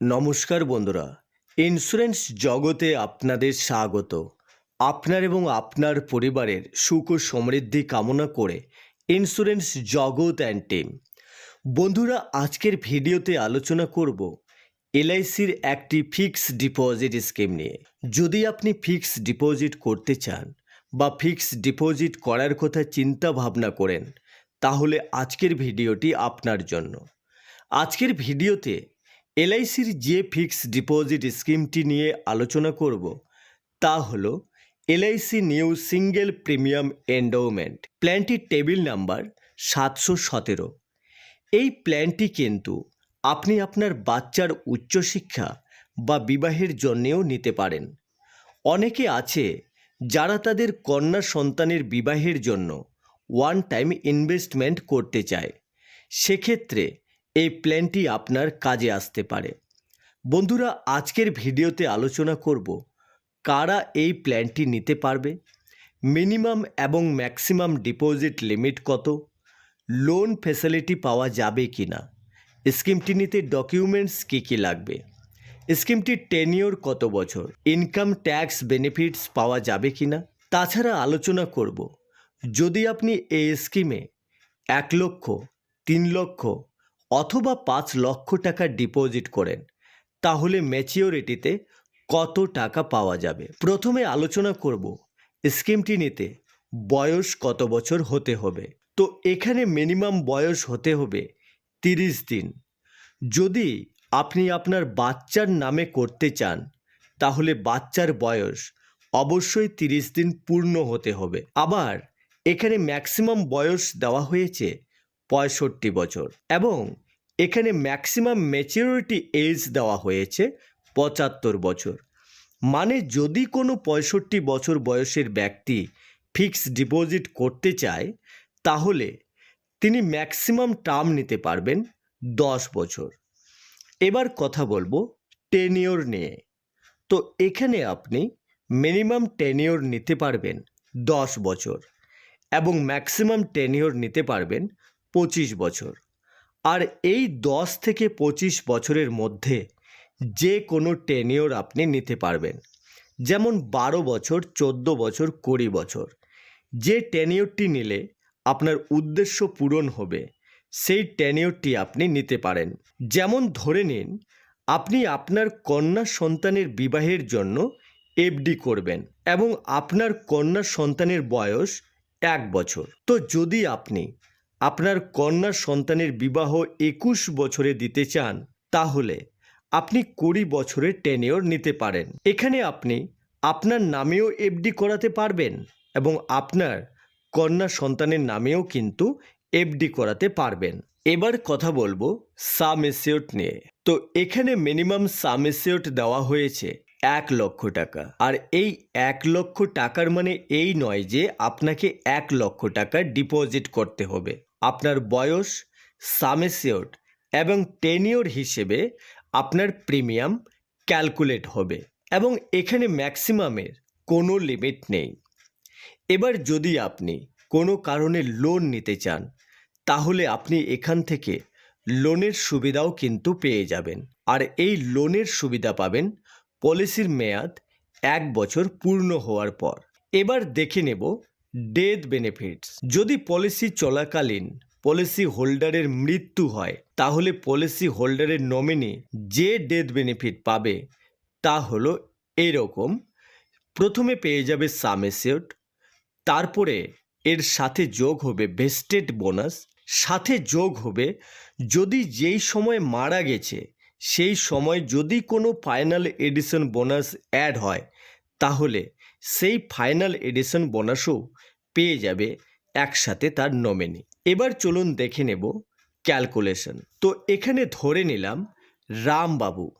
নমস্কার বন্ধুরা। ইন্স্যুরেন্স জগতে আপনাদের স্বাগত। আপনার এবং আপনার পরিবারের সুখ ও সমৃদ্ধি কামনা করে ইন্স্যুরেন্স জগৎ অ্যান্ড টিম বন্ধুরা, আজকের ভিডিওতে আলোচনা করব এলআইসির একটি ফিক্সড ডিপোজিট স্কিম নিয়ে। যদি আপনি ফিক্সড ডিপোজিট করতে চান বা ফিক্সড ডিপোজিট করার কথা চিন্তা ভাবনা করেন, তাহলে আজকের ভিডিওটি আপনার জন্য। আজকের ভিডিওতে এলআইসির যে ফিক্সড ডিপোজিট স্কিমটি নিয়ে আলোচনা করব, তা হল LIC new single premium endowment. প্ল্যানটির table number সাতশো সতেরো। এই প্ল্যানটি কিন্তু আপনি আপনার বাচ্চার উচ্চশিক্ষা বা বিবাহের জন্যেও নিতে পারেন। অনেকে আছে যারা তাদের কন্যা সন্তানের বিবাহের জন্য ওয়ান টাইম ইনভেস্টমেন্ট করতে চায়। সেক্ষেত্রে এই প্ল্যানটি আপনার কাজে আসতে পারে। বন্ধুরা, আজকের ভিডিওতে আলোচনা করব কারা এই প্ল্যানটি নিতে পারবে, মিনিমাম এবং ম্যাক্সিমাম ডিপোজিট লিমিট কত, লোন ফেসিলিটি পাওয়া যাবে কি না স্কিমটি নিতে ডকুমেন্টস কী কী লাগবে স্কিমটির টেনিওর কত বছর, ইনকাম ট্যাক্স বেনিফিটস পাওয়া যাবে কি না তাছাড়া আলোচনা করব, যদি আপনি এই স্কিমে এক লক্ষ, তিন লক্ষ অথবা পাঁচ লক্ষ টাকা ডিপোজিট করেন, তাহলে ম্যাচিওরিটিতে কত টাকা পাওয়া যাবে? প্রথমে আলোচনা করব, স্কিমটি নিতে বয়স কত বছর হতে হবে? তো এখানে মিনিমাম বয়স হতে হবে তিরিশ দিন। যদি আপনি আপনার বাচ্চার নামে করতে চান, তাহলে বাচ্চার বয়স অবশ্যই তিরিশ দিন পূর্ণ হতে হবে। আবার এখানে ম্যাক্সিমাম বয়স দেওয়া হয়েছে পঁয়ষট্টি বছর। এবং এখানে ম্যাক্সিমাম ম্যাচিউরিটি এজ দেওয়া হয়েছে পঁচাত্তর বছর। মানে যদি কোনো পঁয়ষট্টি বছর বয়সের ব্যক্তি ফিক্সড ডিপোজিট করতে চায়, তাহলে তিনি ম্যাক্সিমাম টার্ম নিতে পারবেন দশ বছর। এবার কথা বলব টেনিওর নিয়ে। তো এখানে আপনি মিনিমাম টেনিওর নিতে পারবেন দশ বছর এবং ম্যাক্সিমাম টেনিওর নিতে পারবেন পঁচিশ বছর। আর এই দশ থেকে পঁচিশ বছরের মধ্যে যে কোনো টেনিওর আপনি নিতে পারবেন। যেমন বারো বছর, চোদ্দ বছর, কুড়ি বছর। যে টেনিওরটি নিলে আপনার উদ্দেশ্য পূরণ হবে, সেই টেনিওরটি আপনি নিতে পারেন। যেমন ধরে নিন, আপনি আপনার কন্যা সন্তানের বিবাহের জন্য এফডি করবেন এবং আপনার কন্যা সন্তানের বয়স এক বছর। তো যদি আপনি আপনার কন্যা সন্তানের বিবাহ একুশ বছরে দিতে চান, তাহলে আপনি কুড়ি বছরের টেনিওর নিতে পারেন। এখানে আপনি আপনার নামেও এফডি করাতে পারবেন এবং আপনার কন্যা সন্তানের নামেও কিন্তু এফডি করাতে পারবেন। এবার কথা বলব সাম এসিওট নিয়ে। তো এখানে মিনিমাম সাম এসিওট দেওয়া হয়েছে এক লক্ষ টাকা। আর এই এক লক্ষ টাকার মানে এই নয় যে আপনাকে এক লক্ষ টাকা ডিপোজিট করতে হবে। আপনার বয়স সামেসিওর এবং টেনিওর হিসেবে আপনার প্রিমিয়াম ক্যালকুলেট হবে এবং এখানে ম্যাক্সিমামের কোনো লিমিট নেই। এবার যদি আপনি কোনো কারণে লোন নিতে চান, তাহলে আপনি এখান থেকে লোনের সুবিধাও কিন্তু পেয়ে যাবেন। আর এই লোনের সুবিধা পাবেন পলিসির মেয়াদ এক বছর পূর্ণ হওয়ার পর। এবার দেখে নেব ডেথ বেনিফিটস যদি পলিসি চলাকালীন পলিসি হোল্ডারের মৃত্যু হয়, তাহলে পলিসি হোল্ডারের নমিনি যে ডেথ বেনিফিট পাবে, তা হলো এরকম। প্রথমে পেয়ে যাবে সামেসিওট তারপরে এর সাথে যোগ হবে ভেস্টেড বোনাস সাথে যোগ হবে যদি যেই সময় মারা গেছে, সেই সময় যদি কোনো ফাইনাল এডিশন বোনাস অ্যাড হয়, তাহলে সেই ফাইনাল এডিশন বোনাসও পেয়ে যাবে একসাথে তার নমিনি এবার চলুন দেখে নেব ক্যালকুলেশন তো এখানে ধরে নিলাম রামবাবু,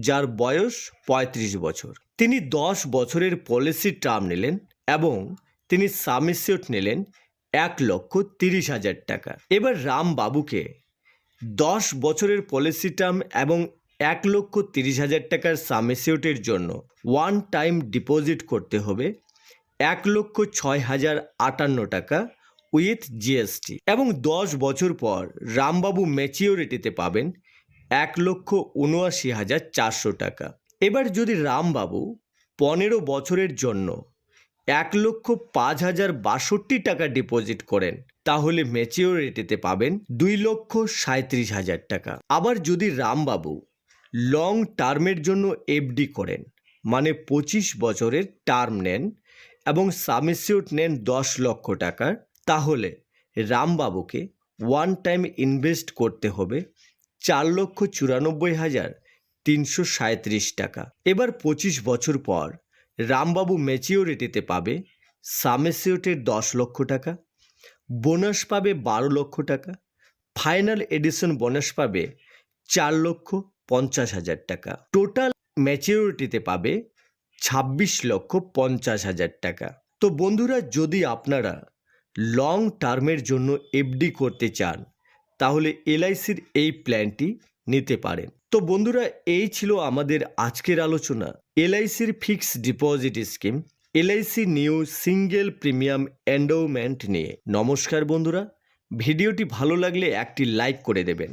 যার বয়স ৩৫ বছর। তিনি দশ বছরের পলিসি টার্ম নিলেন এবং তিনি সামিসিওট নিলেন এক লক্ষ তিরিশ হাজার টাকা। এবার রামবাবুকে দশ বছরের পলিসি টার্ম এবং এক লক্ষ তিরিশ হাজার টাকার সামেসিওটের জন্য ওয়ান টাইম ডিপোজিট করতে হবে এক লক্ষ ছয় হাজার আটান্ন টাকা উইথ জিএসটি এবং দশ বছর পর রামবাবু ম্যাচিওরিটিতে পাবেন এক লক্ষ উনআশি হাজার চারশো টাকা। এবার যদি রামবাবু পনেরো বছরের জন্য এক লক্ষ পাঁচ হাজার বাষট্টি টাকা ডিপোজিট করেন, তাহলে ম্যাচিওরিটিতে পাবেন দুই লক্ষ সাঁত্রিশ হাজার টাকা। আবার যদি রামবাবু লং টার্মের জন্য এফডি করেন। মানে পঁচিশ বছরের টার্ম নেন এবং সামিসিউট নেন দশ লক্ষ টাকার তাহলে রামবাবুকে ওয়ান টাইম ইনভেস্ট করতে হবে চার লক্ষ চুরানব্বই হাজার তিনশো সাঁত্রিশ টাকা। এবার পঁচিশ বছর পর রামবাবু ম্যাচিওরিটিতে পাবে সামেসিউটের দশ লক্ষ টাকা বোনাস পাবে বারো লক্ষ টাকা ফাইনাল এডিশন বোনাস পাবে চার লক্ষ পঞ্চাশ হাজার টাকা। টোটাল ম্যাচিউরিটিতে পাবে ছাব্বিশ লক্ষ পঞ্চাশ হাজার টাকা। তো বন্ধুরা, যদি আপনারা লং টার্মের জন্য এফডি করতে চান, তাহলে এলআইসির এই প্ল্যানটি নিতে পারেন। তো বন্ধুরা, এই ছিল আমাদের আজকের আলোচনা। এলআইসির fixed deposit scheme LIC new single premium endowment নিয়ে। নমস্কার বন্ধুরা। ভিডিওটি ভালো লাগলে একটি লাইক করে দেবেন।